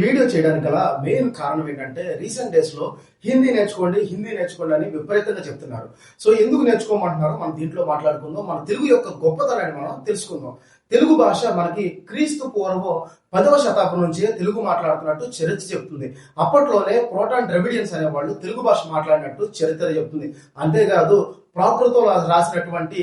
ఈ వీడియో చేయడానికి గల మెయిన్ కారణం ఏంటంటే రీసెంట్ డేస్లో హిందీ నేర్చుకోండి హిందీ నేర్చుకోండి అని విపరీతంగా చెప్తున్నారు. సో ఎందుకు నేర్చుకోమంటున్నారు? మనం దీంట్లో మాట్లాడుకుందాం. మన తెలుగు యొక్క గొప్పతనాన్ని మనం తెలుసుకుందాం. తెలుగు భాష మనకి క్రీస్తు పూర్వం పదవ శతాబ్దం నుంచే తెలుగు మాట్లాడుతున్నట్టు చరిత్ర చెప్తుంది. అప్పట్లోనే ప్రోటాన్ ద్రవిడియన్స్ అనేవాళ్ళు తెలుగు భాష మాట్లాడినట్టు చరిత్ర చెప్తుంది. అంతేకాదు ప్రాకృతంలో రాసినటువంటి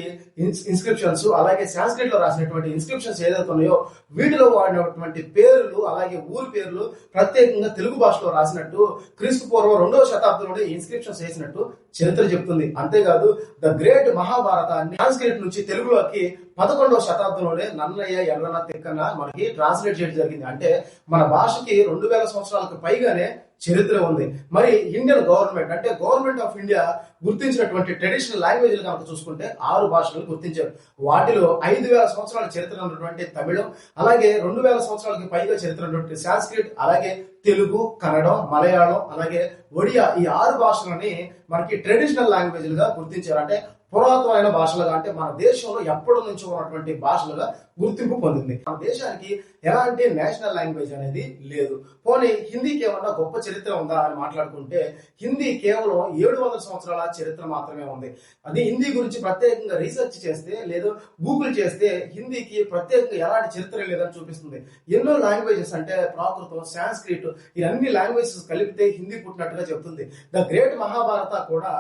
ఇన్స్క్రిప్షన్స్ అలాగే సాంస్క్రిట్లో రాసినటువంటి ఇన్స్క్రిప్షన్స్ ఏదైతే ఉన్నాయో వీటిలో వాడినటువంటి పేర్లు అలాగే ఊరి పేర్లు ప్రత్యేకంగా తెలుగు భాషలో రాసినట్టు క్రీస్తు పూర్వం రెండవ శతాబ్దంలోనే ఇన్స్క్రిప్షన్స్ వేసినట్టు చరిత్ర చెప్తుంది. అంతేకాదు ద గ్రేట్ మహాభారతాన్ని సాంస్క్రిట్ నుంచి తెలుగులోకి పదకొండవ శతాబ్దంలోనే నన్నయ్య ఎర్రన తిక్కన మనకి ట్రాన్స్లేట్ చేయడం జరిగింది. అంటే మన భాషకి రెండు వేల సంవత్సరాలకు పైగానే చరిత్ర ఉంది. మరి ఇండియన్ గవర్నమెంట్ అంటే గవర్నమెంట్ ఆఫ్ ఇండియా గుర్తించినటువంటి ట్రెడిషనల్ లాంగ్వేజ్లు కనుక చూసుకుంటే ఆరు భాషలు గుర్తించారు. వాటిలో ఐదు వేల సంవత్సరాల చరిత్ర ఉన్నటువంటి తమిళం అలాగే రెండు వేల సంవత్సరాలకి పైగా చరిత్ర ఉన్నటువంటి సాంస్క్రిట్ అలాగే తెలుగు కన్నడం మలయాళం అలాగే ఒడియా ఈ ఆరు భాషలని మనకి ట్రెడిషనల్ లాంగ్వేజ్లుగా గుర్తించారు. అంటే పురాతనమైన భాషలుగా అంటే మన దేశంలో ఎప్పటి నుంచి ఉన్నటువంటి భాషలుగా గుర్తింపు పొందింది. మన దేశానికి ఎలాంటి నేషనల్ లాంగ్వేజ్ అనేది లేదు. పోనీ హిందీకి ఏమన్నా గొప్ప చరిత్ర ఉందా అని మాట్లాడుకుంటే హిందీ కేవలం ఏడు వందల సంవత్సరాల చరిత్ర మాత్రమే ఉంది. అది హిందీ గురించి ప్రత్యేకంగా రీసెర్చ్ చేస్తే లేదా గూగుల్ చేస్తే హిందీకి ప్రత్యేకంగా ఎలాంటి చరిత్ర లేదని చూపిస్తుంది. ఎన్నో లాంగ్వేజెస్ అంటే ప్రాకృతం సాంస్క్రిట్ ఈ అన్ని లాంగ్వేజెస్ కలిపితే హిందీ పుట్టినట్టుగా చెప్తుంది ద గ్రేట్ మహాభారత కూడా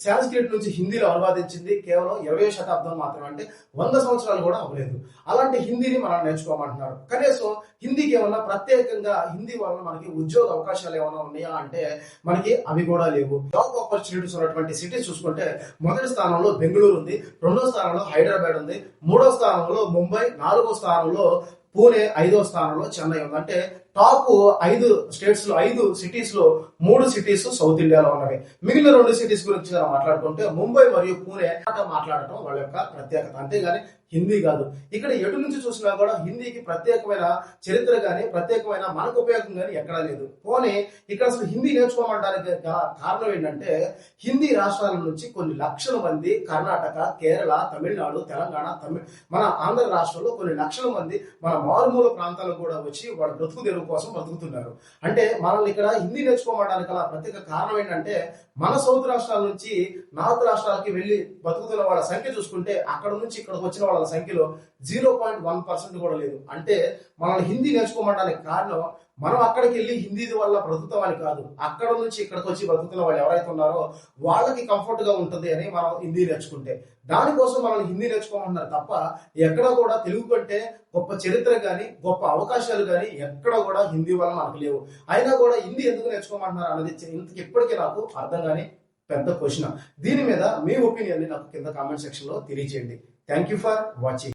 సాంస్క్రిట్ నుంచి హిందీలో అనువాదించింది కేవలం ఇరవై శతాబ్దం మాత్రమే. అంటే వంద సంవత్సరాలు కూడా అవ్వలేదు. అలాంటి హిందీని మనం నేర్చుకోమంటున్నారు. కనీసం హిందీకి ఏమన్నా ప్రత్యేకంగా హిందీ వల్ల మనకి ఉద్యోగ అవకాశాలు ఏమైనా ఉన్నాయా అంటే మనకి అవి కూడా లేవు. జాబ్ ఆపర్చునిటీస్ ఉన్నటువంటి సిటీస్ చూసుకుంటే మొదటి స్థానంలో బెంగళూరు ఉంది రెండో స్థానంలో హైదరాబాద్ ఉంది మూడో స్థానంలో ముంబై నాలుగో స్థానంలో పూణే ఐదో స్థానంలో చెన్నై ఉంది. అంటే టాప్ ఐదు స్టేట్స్లో ఐదు సిటీస్లో మూడు సిటీస్ సౌత్ ఇండియాలో ఉన్నవి. మిగిలిన రెండు సిటీస్ గురించి మాట్లాడుకుంటే ముంబై మరియు పూణే మాట్లాడటం వాళ్ళ యొక్క ప్రత్యేకత. అంతేగాని హిందీ కాదు. ఇక్కడ ఎటు నుంచి చూసినా కూడా హిందీకి ప్రత్యేకమైన చరిత్ర కానీ ప్రత్యేకమైన మనకు ఉపయోగం కానీ ఎక్కడా లేదు. పోనీ ఇక్కడ అసలు హిందీ నేర్చుకోమంటానికి కారణం ఏంటంటే హిందీ రాష్ట్రాల నుంచి కొన్ని లక్షల మంది కర్ణాటక కేరళ తమిళనాడు తెలంగాణ తమిళ మన ఆంధ్ర రాష్ట్రంలో కొన్ని లక్షల మంది మన మారుమూల ప్రాంతాలకు కూడా వచ్చి వాళ్ళ బ్రతుకు తెరువు కోసం బతుకుతున్నారు. అంటే మనల్ని ఇక్కడ హిందీ నేర్చుకోమడానికి గల ప్రత్యేక కారణం ఏంటంటే మన సౌత్ రాష్ట్రాల నుంచి నార్త్ రాష్ట్రాలకి వెళ్ళి బతుకుతున్న వాళ్ళ సంఖ్య చూసుకుంటే అక్కడ నుంచి ఇక్కడికి వచ్చిన వాళ్ళ సంఖ్యలో జీరో పాయింట్ వన్ పర్సెంట్ కూడా లేదు. అంటే మనల్ని హిందీ నేర్చుకోమడానికి కారణం మనం అక్కడికి వెళ్ళి హిందీది వల్ల బ్రతుకుతామని కాదు అక్కడ నుంచి ఇక్కడికి వచ్చి బ్రతుకుతున్న వాళ్ళు ఎవరైతే ఉన్నారో వాళ్ళకి కంఫర్ట్గా ఉంటుంది అని మనం హిందీ నేర్చుకుంటే. దానికోసం మనం హిందీ నేర్చుకోమంటున్నారు తప్ప ఎక్కడ కూడా తెలుగు కంటే గొప్ప చరిత్ర కానీ గొప్ప అవకాశాలు కానీ ఎక్కడ కూడా హిందీ వల్ల మనకు లేవు. అయినా కూడా హిందీ ఎందుకు నేర్చుకోమంటున్నారు అన్నది ఇంతకి ఇప్పటికీ నాకు అర్థం కానీ పెద్ద క్వశ్చన్. దీని మీద మీ ఒపీనియన్ నాకు కింద కామెంట్ సెక్షన్లో తెలియజేయండి. Thank you for watching.